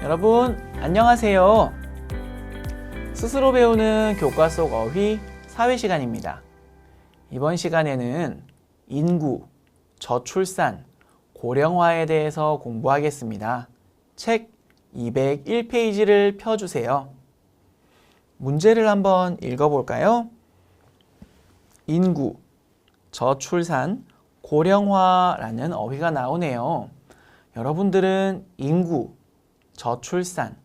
여러분, 안녕하세요. 스스로 배우는 교과 속 어휘 사회 시간입니다. 이번 시간에는 인구, 저출산, 고령화에 대해서 공부하겠습니다. 책 201페이지를 펴주세요. 문제를 한번 읽어볼까요? 인구, 저출산, 고령화라는 어휘가 나오네요. 여러분들은 인구, 저출산,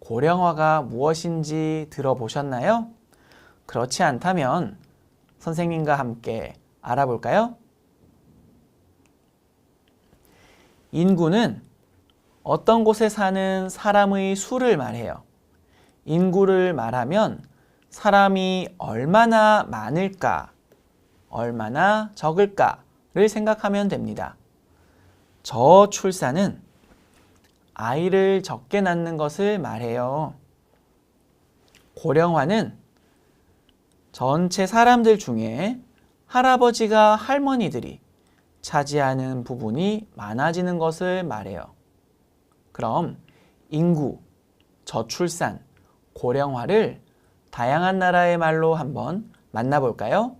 고령화가 무엇인지 들어보셨나요? 그렇지 않다면 선생님과 함께 알아볼까요? 인구는 어떤 곳에 사는 사람의 수를 말해요. 인구를 말하면 사람이 얼마나 많을까, 얼마나 적을까를 생각하면 됩니다. 저출산은 아이를 적게 낳는 것을 말해요. 고령화는 전체 사람들 중에 할아버지가 할머니들이 차지하는 부분이 많아지는 것을 말해요. 그럼 인구, 저출산, 고령화를 다양한 나라의 말로 한번 만나볼까요?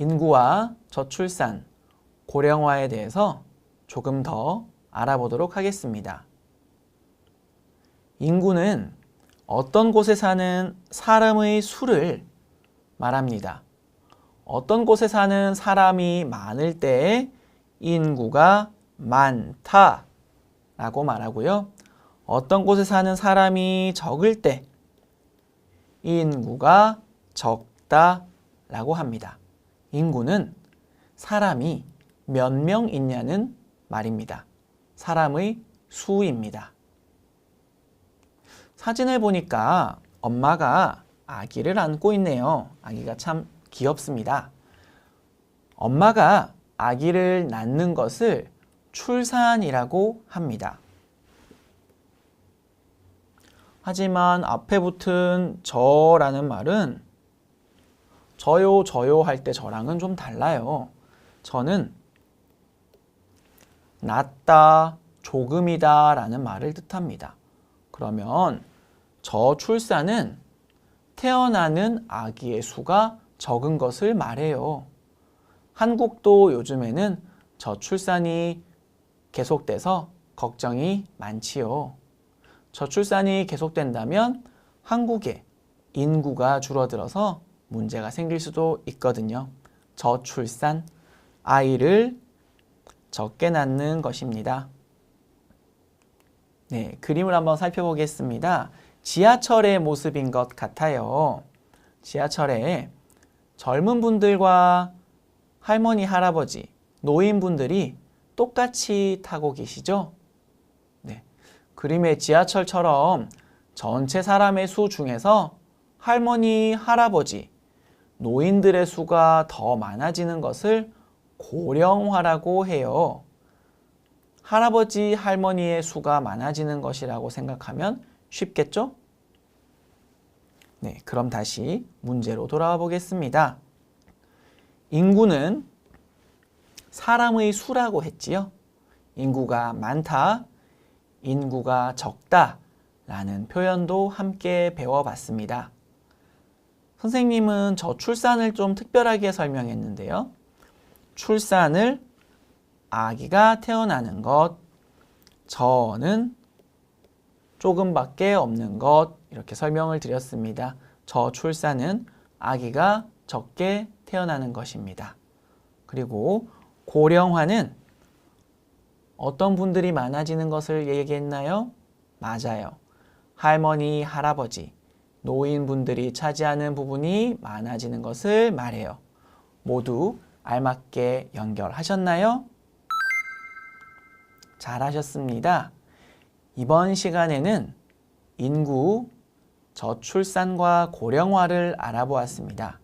인구와 저출산, 고령화에 대해서 조금 더 알아보도록 하겠습니다. 인구는 어떤 곳에 사는 사람의 수를 말합니다. 어떤 곳에 사는 사람이 많을 때 인구가 많다 라고 말하고요. 어떤 곳에 사는 사람이 적을 때 인구가 적다 라고 합니다. 인구는 사람이 몇 명 있냐는 말입니다. 사람의 수입니다. 사진을 보니까 엄마가 아기를 안고 있네요. 아기가 참 귀엽습니다. 엄마가 아기를 낳는 것을 출산이라고 합니다. 하지만 앞에 붙은 저라는 말은 저요, 저요 할 때 저랑은 좀 달라요. 저는 낮다, 조금이다 라는 말을 뜻합니다. 그러면 저 출산은 태어나는 아기의 수가 적은 것을 말해요. 한국도 요즘에는 저출산이 계속돼서 걱정이 많지요. 저출산이 계속된다면 한국의 인구가 줄어들어서 문제가 생길 수도 있거든요. 저출산, 아이를 적게 낳는 것입니다. 네, 그림을 한번 살펴보겠습니다. 지하철의 모습인 것 같아요. 지하철에 젊은 분들과 할머니, 할아버지, 노인분들이 똑같이 타고 계시죠? 네. 그림의 지하철처럼 전체 사람의 수 중에서 할머니, 할아버지, 노인들의 수가 더 많아지는 것을 고령화라고 해요. 할아버지, 할머니의 수가 많아지는 것이라고 생각하면 쉽겠죠? 네, 그럼 다시 문제로 돌아와 보겠습니다. 인구는 사람의 수라고 했지요. 인구가 많다, 인구가 적다 라는 표현도 함께 배워봤습니다. 선생님은 저 출산을 좀 특별하게 설명했는데요. 출산을 아기가 태어나는 것, 저는 조금밖에 없는 것 이렇게 설명을 드렸습니다. 저 출산은 아기가 적게 태어나는 것입니다. 그리고 고령화는 어떤 분들이 많아지는 것을 얘기했나요? 맞아요. 할머니, 할아버지, 노인분들이 차지하는 부분이 많아지는 것을 말해요. 모두 알맞게 연결하셨나요? 잘하셨습니다. 이번 시간에는 인구, 저출산과 고령화를 알아보았습니다.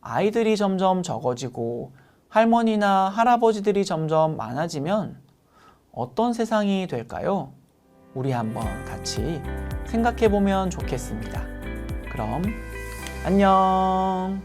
아이들이 점점 적어지고 할머니나 할아버지들이 점점 많아지면 어떤 세상이 될까요? 우리 한번 같이 생각해 보면 좋겠습니다. 그럼 안녕.